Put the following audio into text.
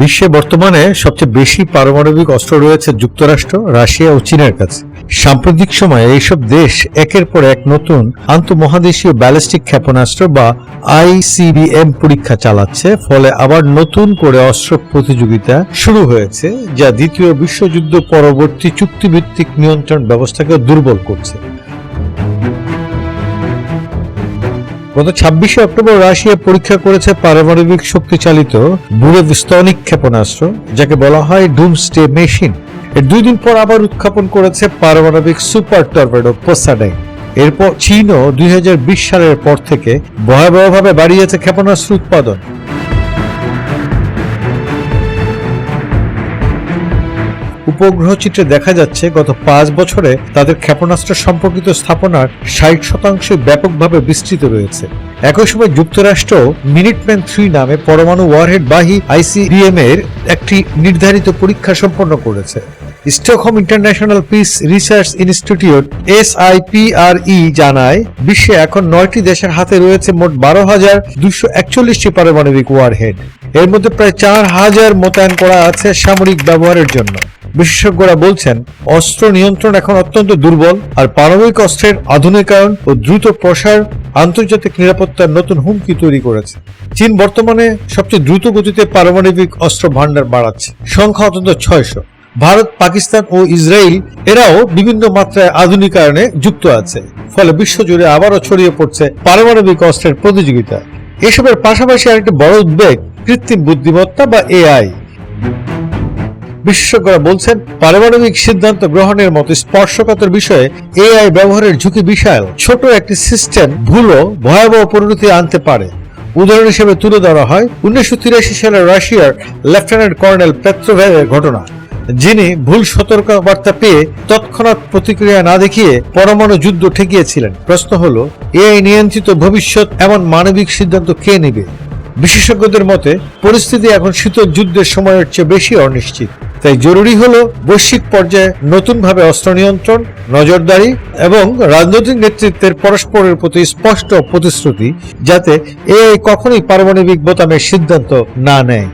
বিশ্বে বর্তমানে সবচেয়ে বেশি পারমাণবিক অস্ত্র রয়েছে যুক্তরাষ্ট্র, রাশিয়া ও চীনের কাছে। সাম্প্রতিক সময়ে এইসব দেশ একের পর এক নতুন আন্তঃমহাদেশীয় ব্যালিস্টিক ক্ষেপণাস্ত্র বা আইসিবিএম পরীক্ষা চালাচ্ছে, ফলে আবার নতুন করে অস্ত্র প্রতিযোগিতা শুরু হয়েছে, যা দ্বিতীয় বিশ্বযুদ্ধ পরবর্তী চুক্তিভিত্তিক নিয়ন্ত্রণ ব্যবস্থাকে দুর্বল করছে। গত ছাব্বিশে অক্টোবর রাশিয়া পরীক্ষা করেছে পারমাণবিক শক্তিচালিত বুরেভিস্তনিক ক্ষেপণাস্ত্র, যাকে বলা হয় ডুম স্টে মেশিন। এর দুই দিন পর আবার উৎক্ষেপণ করেছে পারমাণবিক সুপার টর্পেডো পোসাডাইন এরপর চীনও দুই হাজার বিশ সালের পর থেকে ভয়াবহভাবে বাড়িয়েছে ক্ষেপণাস্ত্র উৎপাদন। উপগ্রহ চিত্রে দেখা যাচ্ছে গত পাঁচ বছরে তাদের ক্ষেপণাস্ত্র সম্পর্কিত স্থাপনার ষাট শতাংশ ব্যাপকভাবে বিস্তৃত রয়েছে। একই সময় যুক্তরাষ্ট্র মিনিটম্যান থ্রি নামে পরমাণু ওয়ারহেড বাহী আইসিবিএম এর একটি নির্ধারিত পরীক্ষা সম্পন্ন করেছে। Stockholm International Peace Research Institute SIPRI জানায়, বিশ্বে এখন নয়টি দেশের হাতে রয়েছে মোট বারো হাজার দুশো একচল্লিশটি পারমাণবিক ওয়ারহেড এর মধ্যে প্রায় চার হাজার মোতায়েন করা আছে সামরিক ব্যবহারের জন্য। বিশেষজ্ঞরা বলছেন, অস্ত্র নিয়ন্ত্রণ এখন অত্যন্ত দুর্বল আর পারমাণবিক অস্ত্রের আধুনিকায়ন ও দ্রুত প্রসার আন্তর্জাতিক নিরাপত্তার নতুন হুমকি তৈরি করেছে। চীন বর্তমানে সবচেয়ে দ্রুত গতিতে পারমাণবিক অস্ত্র ভান্ডার বাড়াচ্ছে। সংখ্যা অন্তত ছয়শো। ভারত, পাকিস্তান ও ইসরায়েল এরাও বিভিন্ন মাত্রায় আধুনিকায়নে যুক্ত আছে। ফলে বিশ্বজুড়ে আবারও ছড়িয়ে পড়ছে পারমাণবিক অস্ত্রের প্রতিযোগিতা। এসবের পাশাপাশি আরেকটি বড় উদ্বেগ কৃত্রিম বুদ্ধিমত্তা বা এআই? বিশেষজ্ঞরা বলছেন পারমাণবিক সিদ্ধান্ত গ্রহণের মতো স্পর্শকাতর বিষয়ে এআই ব্যবহারের ঝুঁকি বিশাল ছোট একটি সিস্টেম ভুলও ভয়াবহ পরিণতি আনতে পারে। উদাহরণ হিসেবে তুলে ধরা হয়, উনিশশো তিরাশি সালে রাশিয়ার লেফটেন্যান্ট কর্নেল পেট্রোভের ঘটনা, যিনি ভুল সতর্কবার্তা পেয়ে তৎক্ষণাৎ প্রতিক্রিয়া না দেখিয়ে পরমাণু যুদ্ধ ঠেকিয়েছিলেন। প্রশ্ন হলো, এআই নিয়ন্ত্রিত ভবিষ্যৎ এমন মানবিক সিদ্ধান্ত কে নেবে? বিশেষজ্ঞদের মতে, পরিস্থিতি এখন শীতল যুদ্ধের সময়ের চেয়ে বেশি অনিশ্চিত। তাই জরুরি হলো বৈশ্বিক পর্যায়ে নতুনভাবে অস্ত্র নিয়ন্ত্রণ, নজরদারি এবং রাজনৈতিক নেতৃত্বের পরস্পরের প্রতি স্পষ্ট প্রতিশ্রুতি যাতে এআই কখনোই পারমাণবিক বোতামের সিদ্ধান্ত না নেয়।